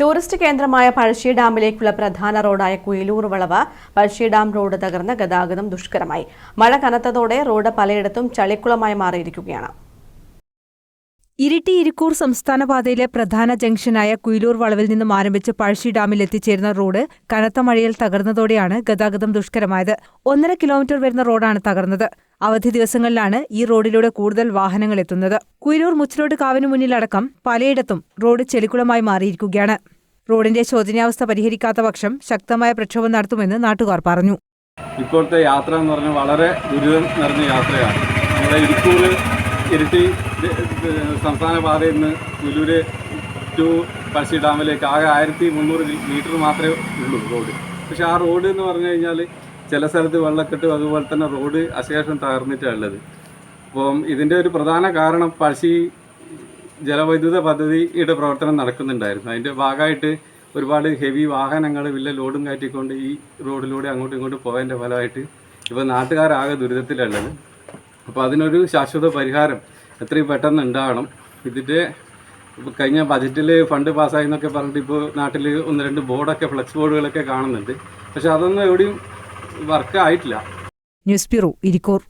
Tourist കേന്ദ്രമായ പഴശ്ശി ഡാമിലേക്കുള്ള പ്രധാന റോഡായ കുയിലൂർ വളവ് പഴശ്ശി ഡാം റോഡ് തകർന്ന് ഗതാഗതം ദുഷ്കരമായി. മഴ കനത്തതോടെ റോഡ് പലയിടത്തും ചളിക്കുളമായി മാറിയിരിക്കുകയാണ്. ഇരിട്ടി ഇരിക്കൂർ സംസ്ഥാന പാതയിലെ പ്രധാന ജംഗ്ഷനായ കുയിലൂർ വളവിൽ നിന്നും ആരംഭിച്ച് പഴശ്ശി ഡാമിൽ എത്തിച്ചേരുന്ന റോഡ് കനത്ത മഴയിൽ തകർന്നതോടെയാണ് ഗതാഗതം ദുഷ്കരമായത്. ഒന്നര കിലോമീറ്റർ വരുന്ന റോഡാണ് തകർന്നത്. അവധി ദിവസങ്ങളിലാണ് ഈ റോഡിലൂടെ കൂടുതൽ വാഹനങ്ങൾ എത്തുന്നത്. കുയിലൂർ മുച്ചിലോട്ട് കാവിനു മുന്നിലടക്കം പലയിടത്തും റോഡ് ചെളിക്കുളമായി മാറിയിരിക്കുകയാണ്. റോഡിന്റെ ശോചനീയാവസ്ഥ പരിഹരിക്കാത്ത പക്ഷം ശക്തമായ പ്രക്ഷോഭം നടത്തുമെന്ന് നാട്ടുകാർ പറഞ്ഞു. ഇപ്പോഴത്തെ യാത്ര എന്ന് പറഞ്ഞാൽ വളരെ ദുരിതം നിറഞ്ഞ യാത്രയാണ്. നമ്മുടെ ഇരിക്കൂർ ഇരിട്ടി സംസ്ഥാന പാതയിൽ നിന്ന് പുലൂര് ടു പഴശ്ശി ഡാമിലേക്ക് ആകെ ആയിരത്തി മുന്നൂറ് മീറ്റർ മാത്രമേ ഉള്ളൂ റോഡ് പക്ഷേ ആ റോഡ് എന്ന് പറഞ്ഞു കഴിഞ്ഞാൽ ചില സ്ഥലത്ത് വെള്ളക്കെട്ടും അതുപോലെ തന്നെ റോഡ് അശേഷം തകർന്നിട്ടാണ് ഉള്ളത്. അപ്പം ഇതിന്റെ ഒരു പ്രധാന കാരണം പഴശ്ശി ജലവൈദ്യുത പദ്ധതിയുടെ പ്രവർത്തനം നടക്കുന്നുണ്ടായിരുന്നു. അതിന്റെ ഭാഗമായിട്ട് ഒരുപാട് ഹെവി വാഹനങ്ങൾ വലിയ ലോഡും കാറ്റിക്കൊണ്ട് ഈ റോഡിലൂടെ അങ്ങോട്ടും ഇങ്ങോട്ടും പോയതിന്റെ ഫലമായിട്ട് ഇപ്പോൾ നാട്ടുകാരാകെ ദുരിതത്തിലുള്ളത് അപ്പോൾ അതിനൊരു ശാശ്വത പരിഹാരം എത്രയും പെട്ടെന്ന് ഉണ്ടാവണം. ഇതിന്റെ കഴിഞ്ഞ ബജറ്റിൽ ഫണ്ട് പാസ്സായി എന്നൊക്കെ പറഞ്ഞിട്ട് ഇപ്പോൾ നാട്ടിൽ ഒന്ന് രണ്ട് ബോർഡൊക്കെ ഫ്ലെക്സ് ബോർഡുകളൊക്കെ കാണുന്നുണ്ട്. പക്ഷെ അതൊന്നും എവിടെയും വർക്ക് ആയിട്ടില്ല. News bureau Irikkur.